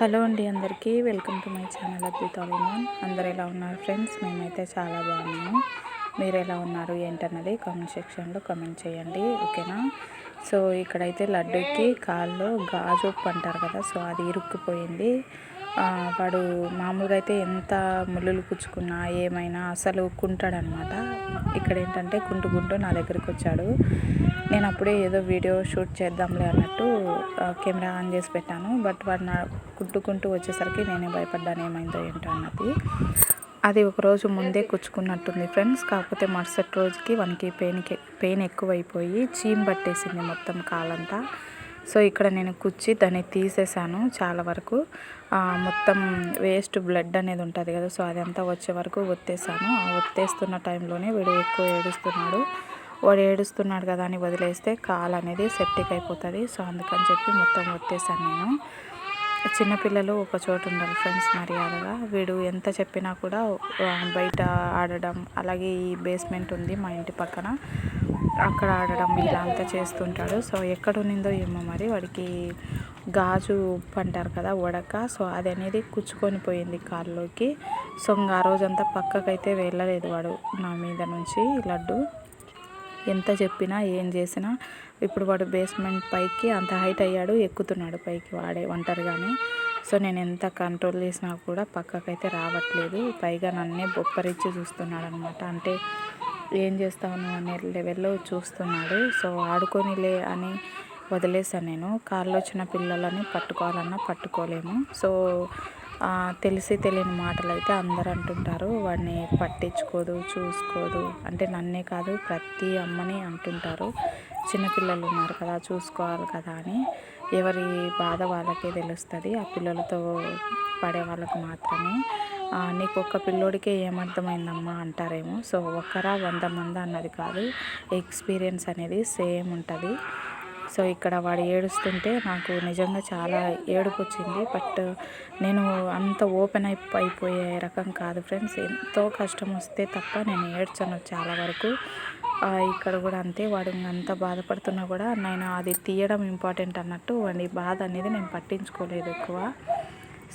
Hello అండి అందరికీ welcome to my channel అద్భుతాలను అందరు ఎలా ఉన్నారు ఫ్రెండ్స్? మేమైతే చాలా బాగున్నాము. మీరు ఎలా ఉన్నారు? ఏంటన్నది కామెంట్ సెక్షన్లో కామెంట్ చేయండి ఓకేనా? సో ఇక్కడైతే లడ్డూకి కాల్లో గాజు ఉప్పు అంటారు కదా సో అది ఇరుక్కుపోయింది. వాడు మామూలుగా అయితే ఎంత ముళ్ళులు పుచ్చుకున్నా ఏమైనా అసలు కుంటాడనమాట ఇక్కడ ఏంటంటే కుంటుకుంటూ నా దగ్గరికి వచ్చాడు. నేను అప్పుడే ఏదో వీడియో షూట్ చేద్దాంలే అన్నట్టు కెమెరా ఆన్ చేసి పెట్టాను. బట్ వాడు నా కుట్టుకుంటూ వచ్చేసరికి నేనే భయపడ్డాను ఏమైందో ఏంటో అన్నది. అది ఒకరోజు ముందే కుచ్చుకున్నట్టుంది ఫ్రెండ్స్. కాకపోతే మరుసటి రోజుకి వానికి పెయిన్కి పెయిన్ ఎక్కువైపోయి చీమ్ పట్టేసింది మొత్తం కాలంతా. సో ఇక్కడ నేను కుచ్చి దాన్ని తీసేసాను చాలా వరకు. మొత్తం వేస్ట్ బ్లడ్ అనేది ఉంటుంది కదా సో అదంతా వచ్చే వరకు ఒత్తేసాను. ఆ ఒత్తేస్తున్న టైంలోనే వీడు ఎక్కువ ఏడుస్తున్నాడు. వాడు ఏడుస్తున్నాడు కదా అని వదిలేస్తే కాలు అనేది సెప్టిక్ అయిపోతుంది. సో అందుకని చెప్పి మొత్తం ఒత్తేసాను నేను. చిన్నపిల్లలు ఒక చోట ఉండరు ఫ్రెండ్స్ మర్యాదగా. వీడు ఎంత చెప్పినా కూడా బయట ఆడడం అలాగే ఈ బేస్మెంట్ ఉంది మా ఇంటి పక్కన. అక్కడ ఆడడం ఇలా అంతా చేస్తుంటాడు. సో ఎక్కడ ఉన్నిందో ఏమో మరి. వాడికి గాజు ఉప్పు అంటారు కదా ఉడక సో అది అనేది కుచ్చుకొని పోయింది కాల్లోకి. సో ఇంకా ఆ రోజంతా పక్కకైతే వెళ్ళలేదు వాడు నా మీద నుంచి లడ్డు. ఎంత చెప్పినా ఏం చేసినా. ఇప్పుడు వాడు బేస్మెంట్ పైకి అంత హైట్ అయ్యాడు ఎక్కుతున్నాడు పైకి వాడే ఒంటరిగానే. సో నేను ఎంత కంట్రోల్ చేసినా కూడా పక్కకైతే రావట్లేదు. పైగా నన్నే బొప్పరిచ్చి చూస్తున్నాడు అనమాట అంటే ఏం చేస్తాను అనే లెవెల్లో చూస్తున్నాడు. సో ఆడుకొనిలే అని వదిలేసాను నేను. కారులో వచ్చిన పిల్లలని పట్టుకోవాలన్నా పట్టుకోలేము. సో తెలిసి తెలియని మాటలు అయితే అందరు అంటుంటారు. వాడిని పట్టించుకోదు చూసుకోదు. అంటే నన్నే కాదు ప్రతి అమ్మని అంటుంటారు. చిన్నపిల్లలు ఉన్నారు కదా చూసుకోవాలి కదా అని. ఎవరి బాధ వాళ్ళకే తెలుస్తుంది. ఆ పిల్లలతో పడే వాళ్ళకు మాత్రమే. నీకు ఒక్క పిల్లోడికే ఏమర్థమైందమ్మా అంటారేమో. సో ఒక్కరా వంద మంది అన్నది కాదు. ఎక్స్పీరియన్స్ అనేది సేమ్ ఉంటుంది. సో ఇక్కడ వాడు ఏడుస్తుంటే నాకు నిజంగా చాలా ఏడుపు వచ్చింది బట్ నేను అంత ఓపెన్ అయి అయిపోయే రకం కాదు ఫ్రెండ్స్. ఎంతో కష్టం వస్తే తప్ప నేను ఏడ్చను చాలా వరకు. ఇక్కడ కూడా అంతే. వాడు అంత బాధపడుతున్నా కూడా నేను అది తీయడం ఇంపార్టెంట్ అన్నట్టు వాడి బాధ అనేది నేను పట్టించుకోలేదు ఎక్కువ.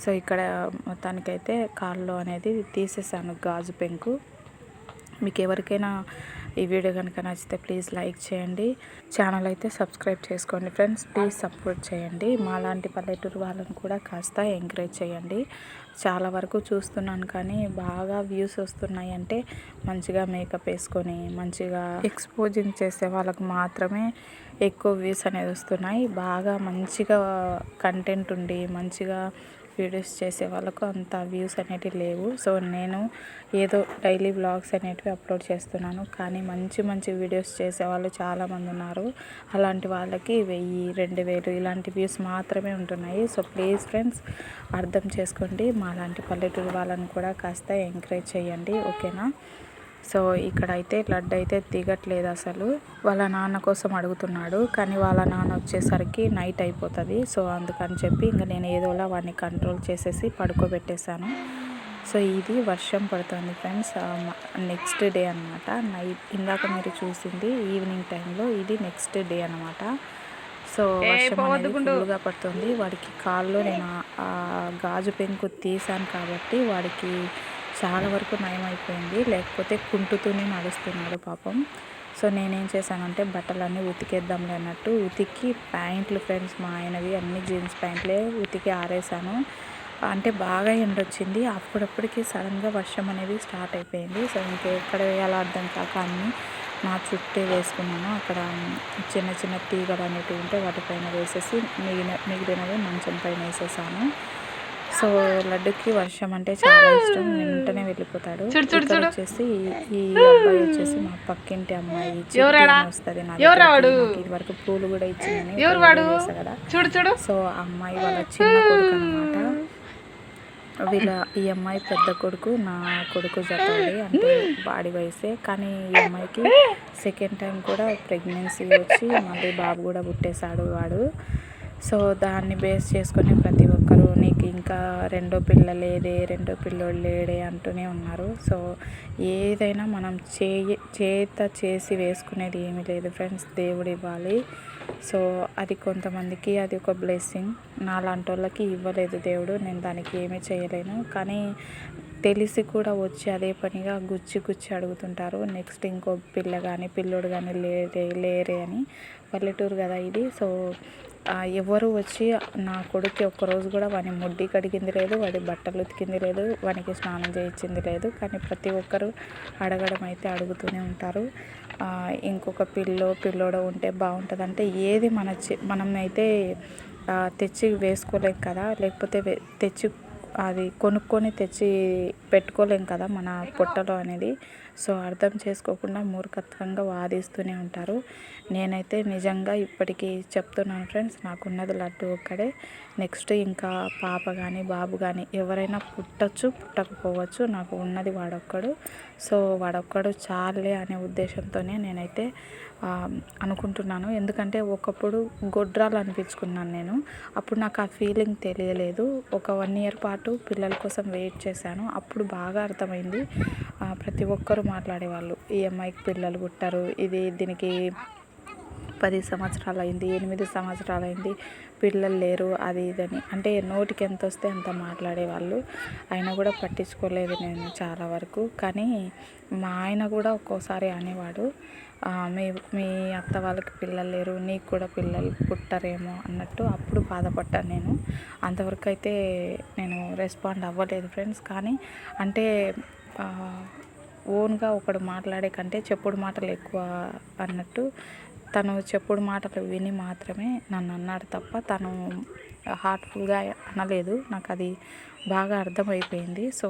సో ఇక్కడ మొత్తానికైతే కాల్లో అనేది తీసేసాను గాజు పెంకు. మీకు ఎవరికైనా ఈ వీడియో కనుక నచ్చితే ప్లీజ్ లైక్ చేయండి. ఛానల్ అయితే సబ్స్క్రైబ్ చేసుకోండి ఫ్రెండ్స్. ప్లీజ్ సపోర్ట్ చేయండి. మాలాంటి పల్లెటూరు వాళ్ళని కూడా కాస్త ఎంకరేజ్ చేయండి. చాలా వరకు చూస్తున్నాను కానీ బాగా వ్యూస్ వస్తున్నాయి అంటే మంచిగా మేకప్ వేసుకొని మంచిగా ఎక్స్పోజింగ్ చేసే వాళ్ళకు మాత్రమే ఎక్కువ వ్యూస్ అనేది వస్తున్నాయి. బాగా మంచిగా కంటెంట్ ఉండి మంచిగా వీడియోస్ చేసే వాళ్ళకు అంత వ్యూస్ అనేటివి లేవు. సో నేను ఏదో డైలీ బ్లాగ్స్ అనేటివి అప్లోడ్ చేస్తున్నాను. కానీ మంచి మంచి వీడియోస్ చేసే వాళ్ళు చాలామంది ఉన్నారు. అలాంటి వాళ్ళకి వెయ్యి రెండు వేలు ఇలాంటి వ్యూస్ మాత్రమే ఉంటున్నాయి. సో ప్లీజ్ ఫ్రెండ్స్ అర్థం చేసుకోండి. మా లాంటి పల్లెటూరు వాళ్ళని కూడా కాస్త ఎంకరేజ్ చేయండి. ఓకేనా? సో ఇక్కడైతే లడ్డు అయితే దిగట్లేదు అసలు. వాళ్ళ నాన్న కోసం అడుగుతున్నాడు కానీ వాళ్ళ నాన్న వచ్చేసరికి నైట్ అయిపోతుంది. సో అందుకని చెప్పి ఇంకా నేను ఏదోలా వాడిని కంట్రోల్ చేసేసి పడుకోబెట్టేశాను. సో ఇది వర్షం పడుతుంది ఫ్రెండ్స్. నెక్స్ట్ డే అనమాట నైట్ ఇందాక మీరు చూసింది ఈవినింగ్ టైంలో ఇది నెక్స్ట్ డే అనమాట సో వర్షం అనేది ఫుల్గా పడుతుంది. వాడికి కాల్లో నేను ఆ గాజు పెంకు తీసాను కాబట్టి వాడికి చాలా వరకు నయమైపోయింది. లేకపోతే కుంటుతూనే నడుస్తున్నాడు పాపం. సో నేనేం చేశానంటే బట్టలన్నీ ఉతికేద్దాంలే అన్నట్టు ఉతికి ప్యాంట్లు ఫ్రెండ్స్ మా ఆయనవి అన్ని జీన్స్ ప్యాంట్లే ఉతికి ఆరేసాను అంటే బాగా ఎండ వచ్చింది అప్పుడప్పటికి సడన్గా వర్షం అనేది స్టార్ట్ అయిపోయింది. సో ఇంకెక్కడ వేయాలో అర్థం కాక అన్నీ నా చుట్టే వేసుకున్నాను. అక్కడ చిన్న చిన్న తీగలు అనేటివి ఉంటే వాటిపైన వేసేసి మిగిలిన మిగిలినవి మంచం పైన వేసేసాను. సో లడ్డుకి వర్షం అంటే చాలా ఇష్టం. వెంటనే వెళ్ళిపోతాడు. వచ్చేసి ఈ- అబ్బాయి వచ్చేసి మా పక్కింటి అమ్మాయి. వస్తుంది ఇది వరకు పూలు కూడా ఇచ్చిందని కదా? చూడు చూడు. సో ఆ అమ్మాయి వాళ్ళ చిన్న కొడుకు అనమాట వీళ్ళ ఈ అమ్మాయి పెద్ద కొడుకు నా కొడుకు జతాడి అంటే బాడీ వయసే. కానీ ఈ అమ్మాయికి సెకండ్ టైం కూడా ప్రెగ్నెన్సీ వచ్చి మళ్ళీ బాబు కూడా పుట్టేశాడు వాడు. సో దాన్ని బేస్ చేసుకొని ప్రతి ఒక్కరు నీకు ఇంకా రెండో పిల్ల లేదే రెండో పిల్లోడు లేడే అంటూనే ఉన్నారు. సో ఏదైనా మనం చేయి చేత చేసి వేసుకునేది ఏమీ లేదు ఫ్రెండ్స్. దేవుడు ఇవ్వాలి. సో అది కొంతమందికి అది ఒక బ్లెస్సింగ్. నాలాంటి వాళ్ళకి ఇవ్వలేదు దేవుడు. నేను దానికి ఏమీ చేయలేను. కానీ తెలిసి కూడా వచ్చి అదే పనిగా గుచ్చి గుచ్చి అడుగుతుంటారు. నెక్స్ట్ ఇంకో పిల్ల కానీ పిల్లోడు కానీ లేరే లేరే అని. పల్లెటూరు కదా ఇది. సో ఎవరు వచ్చి నా కొడుక్కి ఒక్కరోజు కూడా వాని ముడ్డి కడిగింది లేదు వాడి బట్టలు ఉతికింది లేదు వానికి స్నానం చేయించింది లేదు. కానీ ప్రతి ఒక్కరు అడగడం అయితే అడుగుతూనే ఉంటారు. ఇంకొక పిల్లో పిల్లోడో ఉంటే బాగుంటుందంటే ఏది మన మనం అయితే తెచ్చి వేసుకోలేం కదా. లేకపోతే తెచ్చి అది కొనుక్కొని తెచ్చి పెట్టుకోలేం కదా మన పొట్టలో అనేది. సో అర్థం చేసుకోకుండా మూర్ఖత్వంగా వాదిస్తూనే ఉంటారు. నేనైతే నిజంగా ఇప్పటికీ చెప్తున్నాను ఫ్రెండ్స్ నాకున్నది లడ్డు ఒక్కడే. నెక్స్ట్ ఇంకా పాప కానీ బాబు కానీ ఎవరైనా పుట్టచ్చు పుట్టకపోవచ్చు నాకు ఉన్నది వాడొక్కడు. సో వాడొక్కడు చాలే అనే ఉద్దేశంతోనే నేనైతే అనుకుంటున్నాను. ఎందుకంటే ఒకప్పుడు గొడ్రాలు అనిపించుకున్నాను నేను. అప్పుడు నాకు ఆ ఫీలింగ్ తెలియలేదు. ఒక వన్ ఇయర్ పాటు పిల్లల కోసం వెయిట్ చేశాను. అప్పుడు బాగా అర్థమైంది. ప్రతి ఒక్కరు మాట్లాడేవాళ్ళు. ఈ అమ్మాయికి పిల్లలు పుట్టారు. ఇది దీనికి పది సంవత్సరాలు అయింది ఎనిమిది సంవత్సరాలు అయింది పిల్లలు లేరు అది ఇదని. అంటే నోటికి ఎంత వస్తే అంత మాట్లాడేవాళ్ళు. అయినా కూడా పట్టించుకోలేదు నేను చాలా వరకు. కానీ మా ఆయన కూడా ఒక్కోసారి అనేవాడు మీ మీ అత్త వాళ్ళకి పిల్లలు లేరు నీకు కూడా పిల్లలు పుట్టరేమో అన్నట్టు. అప్పుడు బాధపడ్డాను నేను. అంతవరకు అయితే నేను రెస్పాండ్ అవ్వలేదు ఫ్రెండ్స్. కానీ అంటే ఓన్గా ఒకడు మాట్లాడే కంటే చెప్పుడు మాటలు ఎక్కువ అన్నట్టు తను చెప్పుడు మాటలు విని మాత్రమే నన్ను అన్నాడు తప్ప తను హార్ట్ఫుల్గా అనలేదు. నాకు అది బాగా అర్థమైపోయింది. సో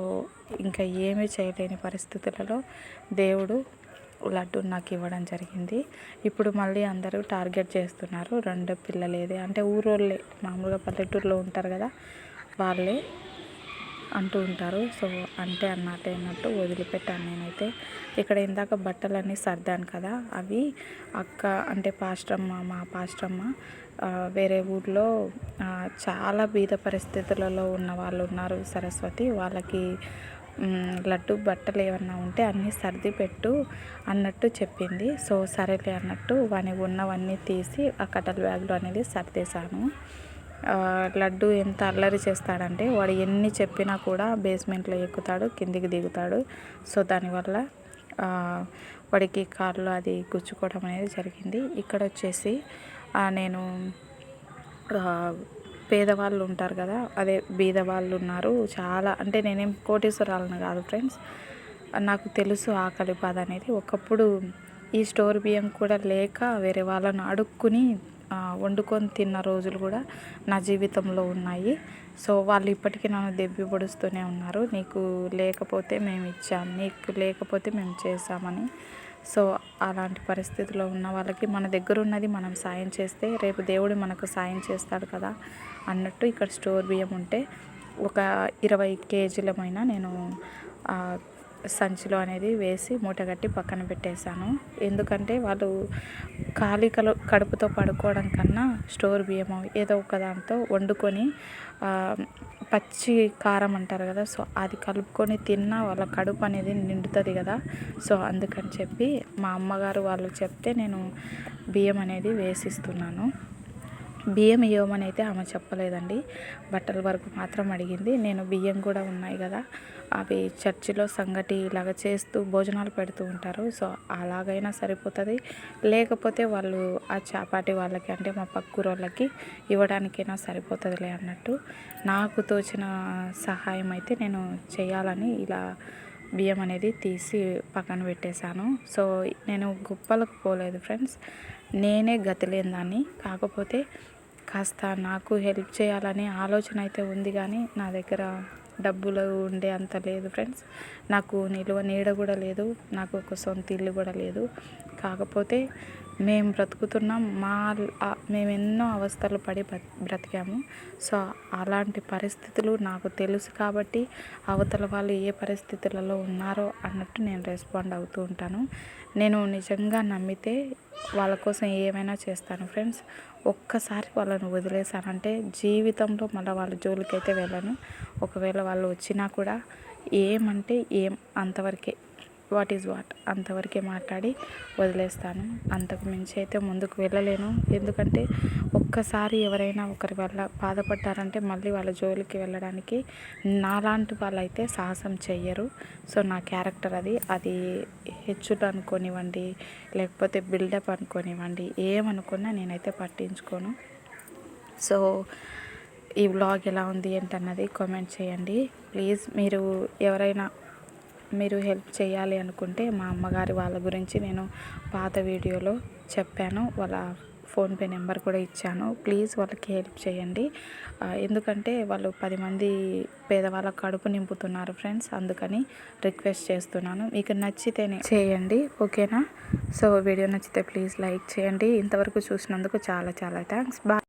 ఇంకా ఏమీ చేయలేని పరిస్థితులలో దేవుడు లడ్డు నాకు ఇవ్వడం జరిగింది. ఇప్పుడు మళ్ళీ అందరూ టార్గెట్ చేస్తున్నారు. రెండు పిల్లలేదే. అంటే ఊరోళ్ళే మామూలుగా పల్లెటూరులో ఉంటారు కదా వాళ్ళే. అంటూ ఉంటారు. సో అంటే అన్నట్టు అన్నట్టు వదిలిపెట్టాను నేనైతే. ఇక్కడ ఇందాక బట్టలన్నీ సర్దాను కదా అవి అక్క అంటే పాస్టమ్మ మా పాస్టమ్మ వేరే ఊర్లో చాలా బీద పరిస్థితులలో ఉన్న వాళ్ళు ఉన్నారు సరస్వతి. వాళ్ళకి లడ్డు బట్టలు ఏమన్నా ఉంటే అన్నీ సర్ది పెట్టు అన్నట్టు చెప్పింది. సో సరేలే అన్నట్టు వాని ఉన్నవన్నీ తీసి ఆ కటల్ బ్యాగ్లో అనేది సర్దేశాను. లడ్డు ఎంత అల్లరి చేస్తాడంటే వాడు ఎన్ని చెప్పినా కూడా బేస్మెంట్లో ఎక్కుతాడు కిందికి దిగుతాడు. సో దానివల్ల వాడికి కాళ్ళు అది గుచ్చుకోవడం అనేది జరిగింది. ఇక్కడ వచ్చేసి నేను పేదవాళ్ళు ఉంటారు కదా అదే బీద వాళ్ళు ఉన్నారు. చాలా అంటే నేనేం కోటేశ్వరాలను కాదు ఫ్రెండ్స్. నాకు తెలుసు ఆకలి బాధ అనేది. ఒకప్పుడు ఈ స్టోర్ బియ్యం కూడా లేక వేరే వాళ్ళను అడుక్కుని వండుకొని తిన్న రోజులు కూడా నా జీవితంలో ఉన్నాయి. సో వాళ్ళు ఇప్పటికీ నన్ను దెబ్బి పొడుస్తూనే ఉన్నారు. నీకు లేకపోతే మేము ఇచ్చాం. నీకు లేకపోతే మేము చేసామని సో అలాంటి పరిస్థితిలో ఉన్న వాళ్ళకి మన దగ్గర ఉన్నది మనం సాయం చేస్తే రేపు దేవుడు మనకు సాయం చేస్తాడు కదా అన్నట్టు ఇక్కడ స్టోర్ బియ్యం ఉంటే ఒక ఇరవై కేజీలమైన నేను సంచిలో అనేది వేసి మూటగట్టి పక్కన పెట్టేశాను. ఎందుకంటే వాళ్ళు ఖాళీ కలు కడుపుతో పడుకోవడం కన్నా స్టోర్ బియ్యం ఏదో ఒక దాంతో వండుకొని పచ్చి కారం అంటారు కదా సో అది కలుపుకొని తిన్నా వాళ్ళ కడుపు అనేది నిండుతుంది కదా. సో అందుకని చెప్పి మా అమ్మగారు వాళ్ళు చెప్తే నేను బియ్యం అనేది వేసిస్తున్నాను. బియ్యం ఇవ్వమని అయితే ఆమె చెప్పలేదండి. బట్టల వరకు మాత్రం అడిగింది. నేను బియ్యం కూడా ఉన్నాయి కదా అవి చర్చిలో సంగటి ఇలాగ చేస్తూ భోజనాలు పెడుతూ ఉంటారు. సో అలాగైనా సరిపోతుంది. లేకపోతే వాళ్ళు ఆ చాపాటి వాళ్ళకి అంటే మా పక్కూరు వాళ్ళకి ఇవ్వడానికైనా సరిపోతుందిలే అన్నట్టు. నాకు తోచిన సహాయం అయితే నేను చేయాలని ఇలా బియ్యం అనేది తీసి పక్కన పెట్టేశాను. సో నేను గొప్పలకు పోలేదు ఫ్రెండ్స్. నేనే గతిలేని దాన్ని. కాకపోతే కాస్త నాకు హెల్ప్ చేయాలనే ఆలోచన అయితే ఉంది కానీ నా దగ్గర డబ్బులు ఉండే అంత లేదు ఫ్రెండ్స్. నాకు నిలువ నీడ కూడా లేదు నాకు ఒక సొంత ఇల్లు కూడా లేదు. కాకపోతే మేము బ్రతుకుతున్నాం మా మేము ఎన్నో అవస్థలు పడి బ్రతికాము. సో అలాంటి పరిస్థితులు నాకు తెలుసు కాబట్టి అవతల వాళ్ళు ఏ పరిస్థితులలో ఉన్నారో అన్నట్టు నేను రెస్పాండ్ అవుతూ ఉంటాను. నేను నిజంగా నమ్మితే వాళ్ళ కోసం ఏమైనా చేస్తాను ఫ్రెండ్స్. ఒక్కసారి వాళ్ళను వదిలేసానంటే జీవితంలో మళ్ళీ వాళ్ళ జోలికి అయితే వెళ్ళను. ఒకవేళ వాళ్ళు వచ్చినా కూడా ఏమంటే ఏం అంతవరకే వాట్ ఈజ్ వాట్ అంతవరకే మాట్లాడి వదిలేస్తాను. అంతకు మించి అయితే ముందుకు వెళ్ళలేను. ఎందుకంటే ఒక్కసారి ఎవరైనా ఒకరి వల్ల బాధపడ్డారంటే మళ్ళీ వాళ్ళ జోలికి వెళ్ళడానికి నాలాంటి వాళ్ళైతే సాహసం చెయ్యరు. సో నా క్యారెక్టర్ అది. అది హెచ్చులు అనుకోనివ్వండి లేకపోతే బిల్డప్ అనుకోనివ్వండి ఏమనుకున్నా నేనైతే పట్టించుకోను. సో ఈ వ్లాగ్ ఎలా ఉంది ఏంటన్నది కామెంట్ చేయండి. ప్లీజ్ మీరు ఎవరైనా మీరు హెల్ప్ చేయాలి అనుకుంటే మా అమ్మగారి వాళ్ళ గురించి నేను పాత వీడియోలో చెప్పాను. వాళ్ళ ఫోన్పే నెంబర్ కూడా ఇచ్చాను. ప్లీజ్ వాళ్ళకి హెల్ప్ చేయండి. ఎందుకంటే వాళ్ళు పది మంది పేదవాళ్ళ కడుపు నింపుతున్నారు ఫ్రెండ్స్. అందుకని రిక్వెస్ట్ చేస్తున్నాను. మీకు నచ్చితేనే చేయండి. ఓకేనా? సో వీడియో నచ్చితే ప్లీజ్ లైక్ చేయండి. ఇంతవరకు చూసినందుకు చాలా చాలా థ్యాంక్స్. బాయ్.